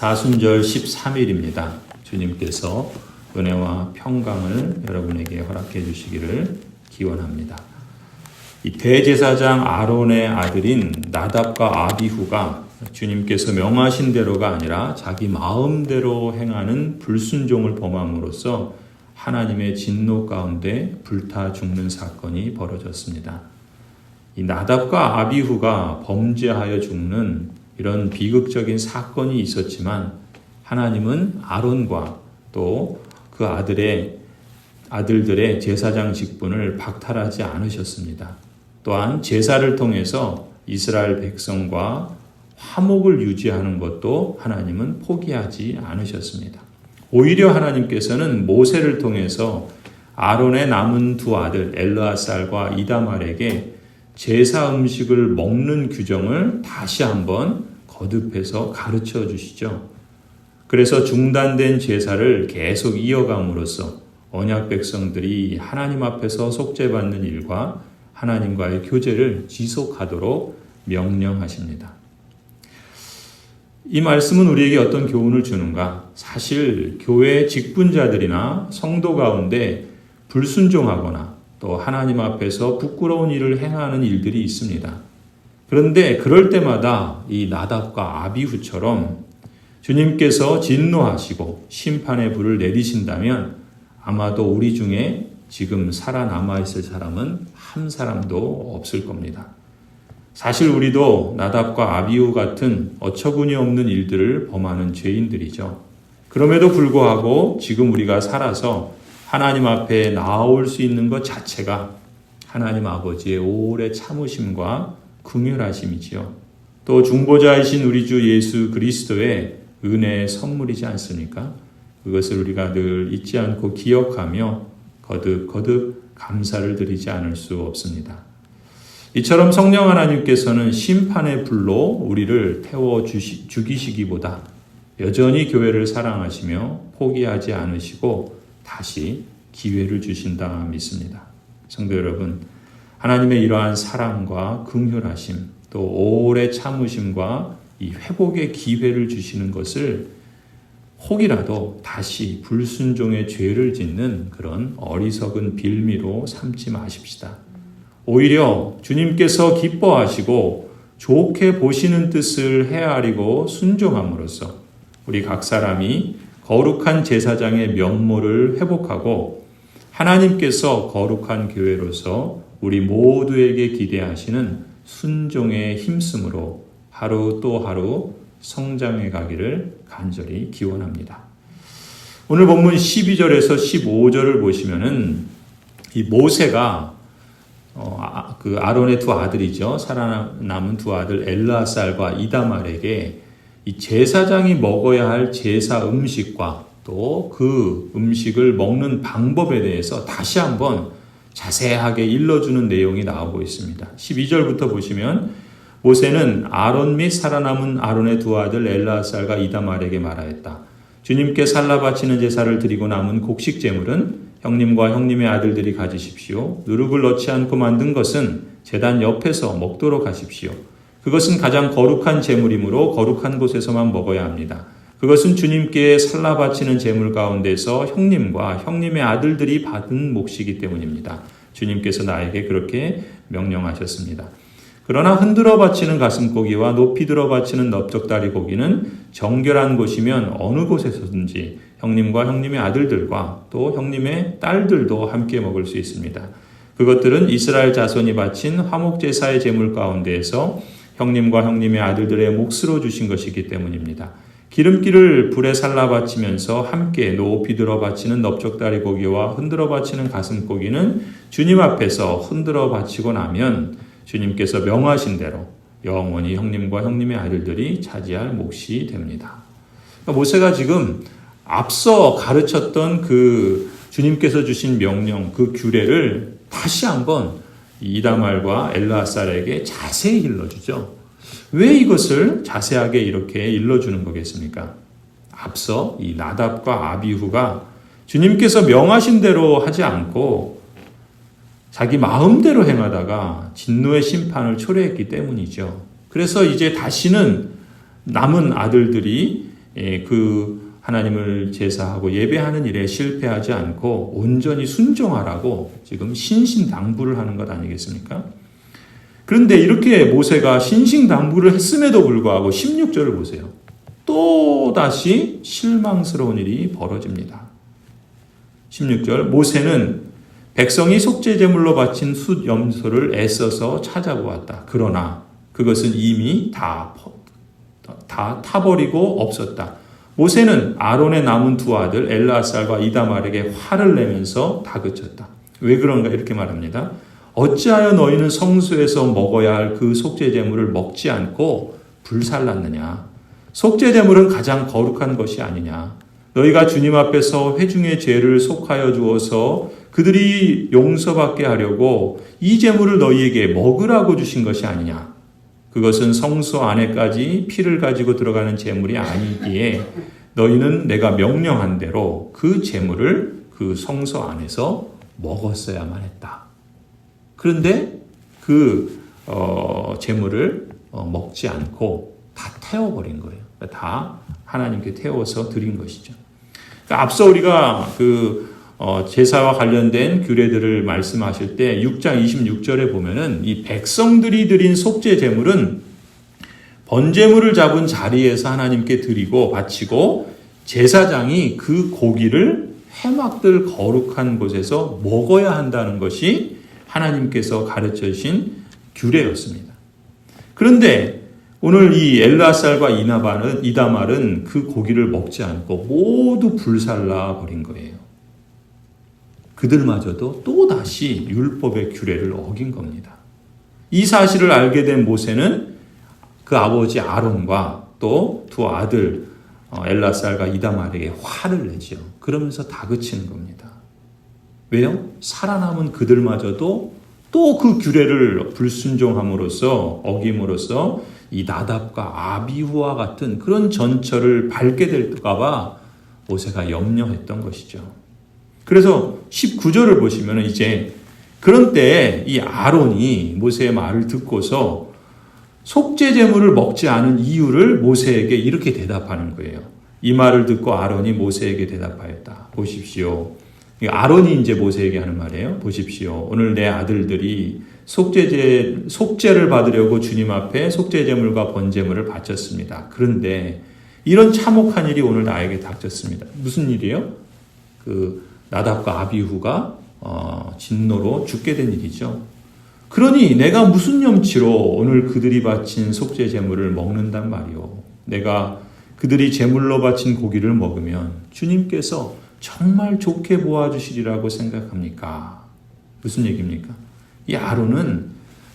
사순절 13일입니다. 주님께서 은혜와 평강을 여러분에게 허락해 주시기를 기원합니다. 이 대제사장 아론의 아들인 나답과 아비후가 주님께서 명하신 대로가 아니라 자기 마음대로 행하는 불순종을 범함으로써 하나님의 진노 가운데 불타 죽는 사건이 벌어졌습니다. 이 나답과 아비후가 범죄하여 죽는 이런 비극적인 사건이 있었지만 하나님은 아론과 또 그 아들의 아들들의 제사장 직분을 박탈하지 않으셨습니다. 또한 제사를 통해서 이스라엘 백성과 화목을 유지하는 것도 하나님은 포기하지 않으셨습니다. 오히려 하나님께서는 모세를 통해서 아론의 남은 두 아들 엘르아살과 이다말에게 제사 음식을 먹는 규정을 다시 한번 거듭해서 가르쳐 주시죠. 그래서 중단된 제사를 계속 이어감으로써 언약 백성들이 하나님 앞에서 속죄받는 일과 하나님과의 교제를 지속하도록 명령하십니다. 이 말씀은 우리에게 어떤 교훈을 주는가? 사실 교회 직분자들이나 성도 가운데 불순종하거나 또 하나님 앞에서 부끄러운 일을 행하는 일들이 있습니다. 그런데 그럴 때마다 이 나답과 아비후처럼 주님께서 진노하시고 심판의 불을 내리신다면 아마도 우리 중에 지금 살아남아 있을 사람은 한 사람도 없을 겁니다. 사실 우리도 나답과 아비우 같은 어처구니 없는 일들을 범하는 죄인들이죠. 그럼에도 불구하고 지금 우리가 살아서 하나님 앞에 나올 수 있는 것 자체가 하나님 아버지의 오래 참으심과 긍휼하심이지요. 또 중보자이신 우리 주 예수 그리스도의 은혜의 선물이지 않습니까? 그것을 우리가 늘 잊지 않고 기억하며 거듭 거듭 감사를 드리지 않을 수 없습니다. 이처럼 성령 하나님께서는 심판의 불로 우리를 태워 주시, 죽이시기보다 여전히 교회를 사랑하시며 포기하지 않으시고 다시 기회를 주신다 믿습니다. 성도 여러분, 하나님의 이러한 사랑과 긍휼하심, 또 오래 참으심과 이 회복의 기회를 주시는 것을 혹이라도 다시 불순종의 죄를 짓는 그런 어리석은 빌미로 삼지 마십시다. 오히려 주님께서 기뻐하시고 좋게 보시는 뜻을 헤아리고 순종함으로써 우리 각 사람이 거룩한 제사장의 면모를 회복하고 하나님께서 거룩한 교회로서 우리 모두에게 기대하시는 순종의 힘쓰므로 하루 또 하루 성장해 가기를 간절히 기원합니다. 오늘 본문 12절에서 15절을 보시면은 이 모세가 어, 아, 그 아론의 두 아들이죠. 살아남은 두 아들 엘라살과 이다말에게 이 제사장이 먹어야 할 제사 음식과 또 그 음식을 먹는 방법에 대해서 다시 한번 자세하게 일러주는 내용이 나오고 있습니다. 12절부터 보시면 모세는 아론 및 살아남은 아론의 두 아들 엘라살과 이다말에게 말하였다. 주님께 살라 바치는 제사를 드리고 남은 곡식 제물은 형님과 형님의 아들들이 가지십시오. 누룩을 넣지 않고 만든 것은 재단 옆에서 먹도록 하십시오. 그것은 가장 거룩한 제물이므로 거룩한 곳에서만 먹어야 합니다. 그것은 주님께 살라 바치는 제물 가운데서 형님과 형님의 아들들이 받은 몫이기 때문입니다. 주님께서 나에게 그렇게 명령하셨습니다. 그러나 흔들어 바치는 가슴고기와 높이 들어 바치는 넓적다리 고기는 정결한 곳이면 어느 곳에서든지 형님과 형님의 아들들과 또 형님의 딸들도 함께 먹을 수 있습니다. 그것들은 이스라엘 자손이 바친 화목제사의 제물 가운데에서 형님과 형님의 아들들의 몫으로 주신 것이기 때문입니다. 기름기를 불에 살라 바치면서 함께 높이 들어 바치는 넓적다리 고기와 흔들어 바치는 가슴 고기는 주님 앞에서 흔들어 바치고 나면 주님께서 명하신 대로 영원히 형님과 형님의 아들들이 차지할 몫이 됩니다. 그러니까 모세가 지금 앞서 가르쳤던 그 주님께서 주신 명령, 그 규례를 다시 한번 이다말과 엘라살에게 자세히 일러주죠. 왜 이것을 자세하게 이렇게 일러주는 거겠습니까? 앞서 이 나답과 아비후가 주님께서 명하신 대로 하지 않고 자기 마음대로 행하다가 진노의 심판을 초래했기 때문이죠. 그래서 이제 다시는 남은 아들들이 예, 그 하나님을 제사하고 예배하는 일에 실패하지 않고 온전히 순종하라고 지금 신신당부를 하는 것 아니겠습니까? 그런데 이렇게 모세가 신신당부를 했음에도 불구하고 16절을 보세요. 또 다시 실망스러운 일이 벌어집니다. 16절 모세는 백성이 속죄 제물로 바친 숫 염소를 애써서 찾아보았다. 그러나 그것은 이미 다, 다 타버리고 없었다. 모세는 아론의 남은 두 아들 엘라살과 이다말에게 화를 내면서 다그쳤다. 왜 그런가 이렇게 말합니다. 어찌하여 너희는 성소에서 먹어야 할 그 속죄 제물을 먹지 않고 불살랐느냐? 속죄 제물은 가장 거룩한 것이 아니냐? 너희가 주님 앞에서 회중의 죄를 속하여 주어서 그들이 용서받게 하려고 이 제물을 너희에게 먹으라고 주신 것이 아니냐? 그것은 성소 안에까지 피를 가지고 들어가는 제물이 아니기에 너희는 내가 명령한 대로 그 제물을 그 성소 안에서 먹었어야만 했다. 그런데 그 어, 제물을 어, 먹지 않고 다 태워버린 거예요. 다 하나님께 태워서 드린 것이죠. 그러니까 앞서 우리가 그 어, 제사와 관련된 규례들을 말씀하실 때 6장 26절에 보면은 이 백성들이 드린 속죄 제물은 번제물을 잡은 자리에서 하나님께 드리고 바치고 제사장이 그 고기를 해막들 거룩한 곳에서 먹어야 한다는 것이 하나님께서 가르쳐 주신 규례였습니다. 그런데 오늘 이 엘라살과 이나발은 이다말은 그 고기를 먹지 않고 모두 불살라 버린 거예요. 그들마저도 또 다시 율법의 규례를 어긴 겁니다. 이 사실을 알게 된 모세는 그 아버지 아론과 또 두 아들 어, 엘라살과 이다말에게 화를 내죠. 그러면서 다그치는 겁니다. 왜요? 살아남은 그들마저도 또 그 규례를 불순종함으로써 어김으로써 이 나답과 아비후와 같은 그런 전철을 밟게 될까봐 모세가 염려했던 것이죠. 그래서 19절을 보시면 이제 그런 때에 이 아론이 모세의 말을 듣고서 속죄 제물을 먹지 않은 이유를 모세에게 이렇게 대답하는 거예요. 이 말을 듣고 아론이 모세에게 대답하였다. 보십시오. 아론이 이제 모세에게 하는 말이에요. 보십시오. 오늘 내 아들들이 속죄제 속죄를 받으려고 주님 앞에 속죄 제물과 번제물을 바쳤습니다. 그런데 이런 참혹한 일이 오늘 나에게 닥쳤습니다. 무슨 일이에요? 그 나답과 아비후가 어, 진노로 죽게 된 일이죠. 그러니 내가 무슨 염치로 오늘 그들이 바친 속죄 제물을 먹는단 말이오. 내가 그들이 제물로 바친 고기를 먹으면 주님께서 정말 좋게 보아주시리라고 생각합니까? 무슨 얘기입니까? 이 아론은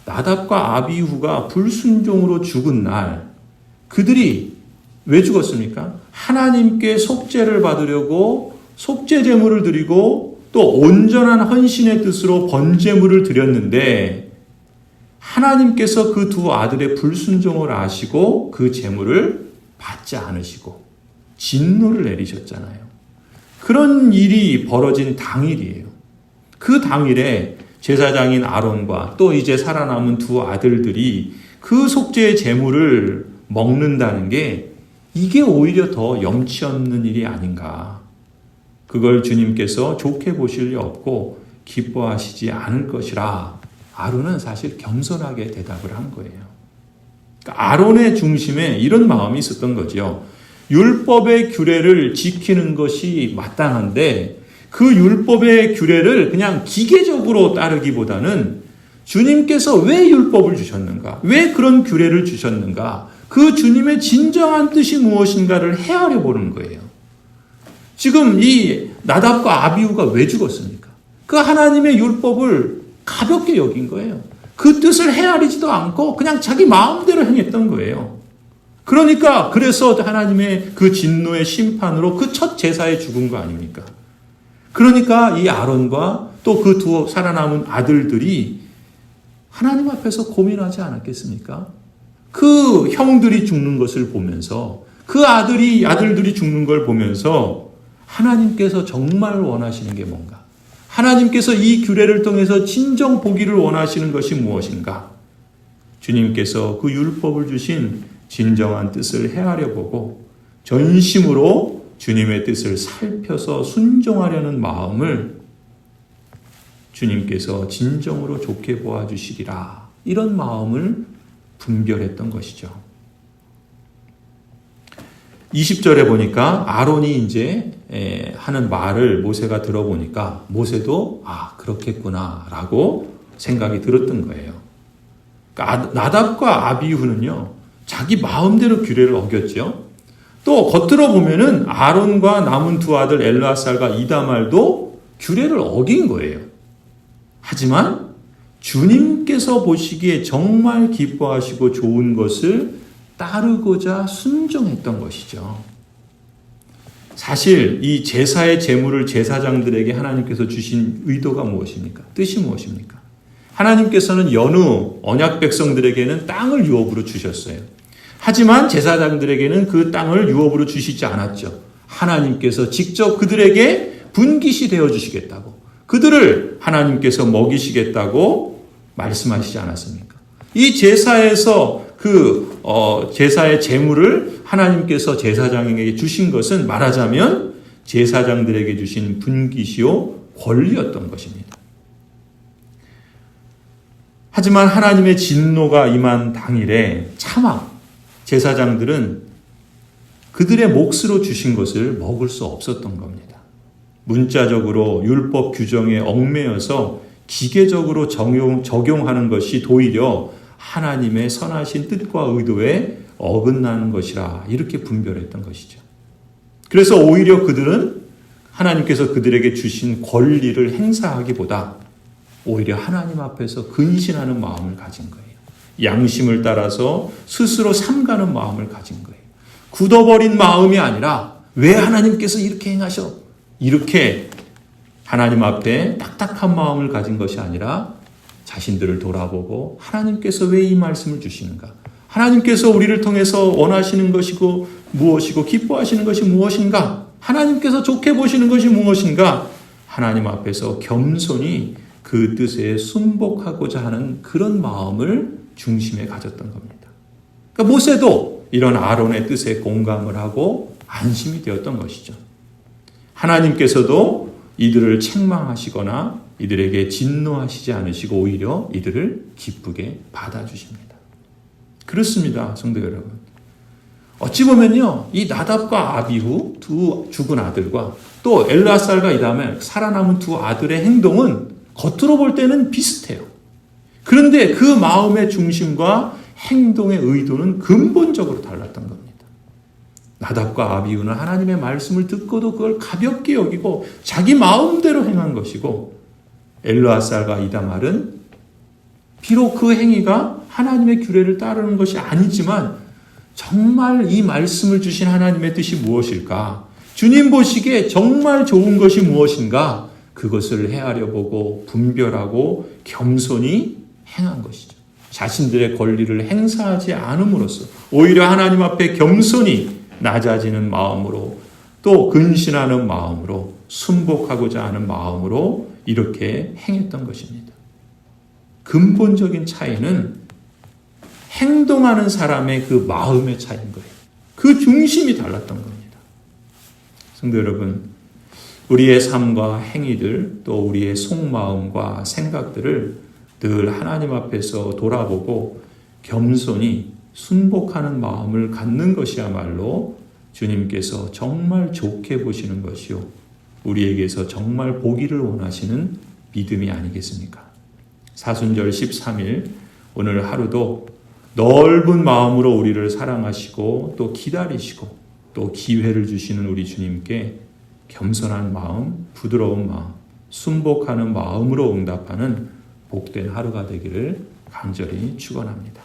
나답과 아비후가 불순종으로 죽은 날 그들이 왜 죽었습니까? 하나님께 속죄를 받으려고 속죄 제물을 드리고 또 온전한 헌신의 뜻으로 번제물을 드렸는데 하나님께서 그 두 아들의 불순종을 아시고 그 제물을 받지 않으시고 진노를 내리셨잖아요. 그런 일이 벌어진 당일이에요. 그 당일에 제사장인 아론과 또 이제 살아남은 두 아들들이 그 속죄의 제물을 먹는다는 게 이게 오히려 더 염치 없는 일이 아닌가. 그걸 주님께서 좋게 보실 리 없고 기뻐하시지 않을 것이라 아론은 사실 겸손하게 대답을 한 거예요. 그러니까 아론의 중심에 이런 마음이 있었던 거죠. 율법의 규례를 지키는 것이 마땅한데 그 율법의 규례를 그냥 기계적으로 따르기보다는 주님께서 왜 율법을 주셨는가? 왜 그런 규례를 주셨는가? 그 주님의 진정한 뜻이 무엇인가를 헤아려 보는 거예요. 지금 이 나답과 아비우가 왜 죽었습니까? 그 하나님의 율법을 가볍게 여긴 거예요. 그 뜻을 헤아리지도 않고 그냥 자기 마음대로 행했던 거예요. 그러니까 그래서 하나님의 그 진노의 심판으로 그 첫 제사에 죽은 거 아닙니까? 그러니까 이 아론과 또 그 두 살아남은 아들들이 하나님 앞에서 고민하지 않았겠습니까? 그 형들이 죽는 것을 보면서 그 아들이 아들들이 죽는 걸 보면서 하나님께서 정말 원하시는 게 뭔가? 하나님께서 이 규례를 통해서 진정 보기를 원하시는 것이 무엇인가? 주님께서 그 율법을 주신 진정한 뜻을 헤아려 보고 전심으로 주님의 뜻을 살펴서 순종하려는 마음을 주님께서 진정으로 좋게 보아주시리라. 이런 마음을 분별했던 것이죠. 20절에 보니까 아론이 이제 하는 말을 모세가 들어보니까 모세도 아, 그렇겠구나라고 생각이 들었던 거예요. 그러니까 나답과 아비후는요, 자기 마음대로 규례를 어겼죠. 또 겉으로 보면은 아론과 남은 두 아들 엘라살과 이다말도 규례를 어긴 거예요. 하지만 주님께서 보시기에 정말 기뻐하시고 좋은 것을 따르고자 순종했던 것이죠. 사실 이 제사의 제물을 제사장들에게 하나님께서 주신 의도가 무엇입니까? 뜻이 무엇입니까? 하나님께서는 여느 언약 백성들에게는 땅을 유업으로 주셨어요. 하지만 제사장들에게는 그 땅을 유업으로 주시지 않았죠. 하나님께서 직접 그들에게 분깃이 되어 주시겠다고. 그들을 하나님께서 먹이시겠다고 말씀하시지 않았습니까? 이 제사에서 그 어, 제사의 제물을 하나님께서 제사장에게 주신 것은 말하자면 제사장들에게 주신 분깃이요 권리였던 것입니다. 하지만 하나님의 진노가 임한 당일에 차마 제사장들은 그들의 몫으로 주신 것을 먹을 수 없었던 겁니다. 문자적으로 율법 규정에 얽매여서 기계적으로 적용, 적용하는 것이 도리어 하나님의 선하신 뜻과 의도에 어긋나는 것이라 이렇게 분별했던 것이죠. 그래서 오히려 그들은 하나님께서 그들에게 주신 권리를 행사하기보다 오히려 하나님 앞에서 근신하는 마음을 가진 거예요. 양심을 따라서 스스로 삼가는 마음을 가진 거예요. 굳어버린 마음이 아니라 왜 하나님께서 이렇게 행하셔? 이렇게 하나님 앞에 딱딱한 마음을 가진 것이 아니라 자신들을 돌아보고 하나님께서 왜 이 말씀을 주시는가? 하나님께서 우리를 통해서 원하시는 것이고 무엇이고 기뻐하시는 것이 무엇인가? 하나님께서 좋게 보시는 것이 무엇인가? 하나님 앞에서 겸손히 그 뜻에 순복하고자 하는 그런 마음을 중심에 가졌던 겁니다. 그러니까 모세도 이런 아론의 뜻에 공감을 하고 안심이 되었던 것이죠. 하나님께서도 이들을 책망하시거나 이들에게 진노하시지 않으시고 오히려 이들을 기쁘게 받아주십니다. 그렇습니다, 성도 여러분. 어찌 보면요, 이 나답과 아비후 두 죽은 아들과 또 엘라살과 이 다음에 살아남은 두 아들의 행동은 겉으로 볼 때는 비슷해요. 그런데 그 마음의 중심과 행동의 의도는 근본적으로 달랐던 겁니다. 나답과 아비우는 하나님의 말씀을 듣고도 그걸 가볍게 여기고 자기 마음대로 행한 것이고 엘르아살과 이다말은 비록 그 행위가 하나님의 규례를 따르는 것이 아니지만 정말 이 말씀을 주신 하나님의 뜻이 무엇일까? 주님 보시기에 정말 좋은 것이 무엇인가? 그것을 헤아려 보고 분별하고 겸손히 행한 것이죠. 자신들의 권리를 행사하지 않음으로써 오히려 하나님 앞에 겸손히 낮아지는 마음으로 또 근신하는 마음으로 순복하고자 하는 마음으로 이렇게 행했던 것입니다. 근본적인 차이는 행동하는 사람의 그 마음의 차이인 거예요. 그 중심이 달랐던 겁니다. 성도 여러분, 우리의 삶과 행위들 또 우리의 속마음과 생각들을 늘 하나님 앞에서 돌아보고 겸손히 순복하는 마음을 갖는 것이야말로 주님께서 정말 좋게 보시는 것이요. 우리에게서 정말 보기를 원하시는 믿음이 아니겠습니까? 사순절 13일 오늘 하루도 넓은 마음으로 우리를 사랑하시고 또 기다리시고 또 기회를 주시는 우리 주님께 겸손한 마음, 부드러운 마음, 순복하는 마음으로 응답하는 복된 하루가 되기를 간절히 축원합니다.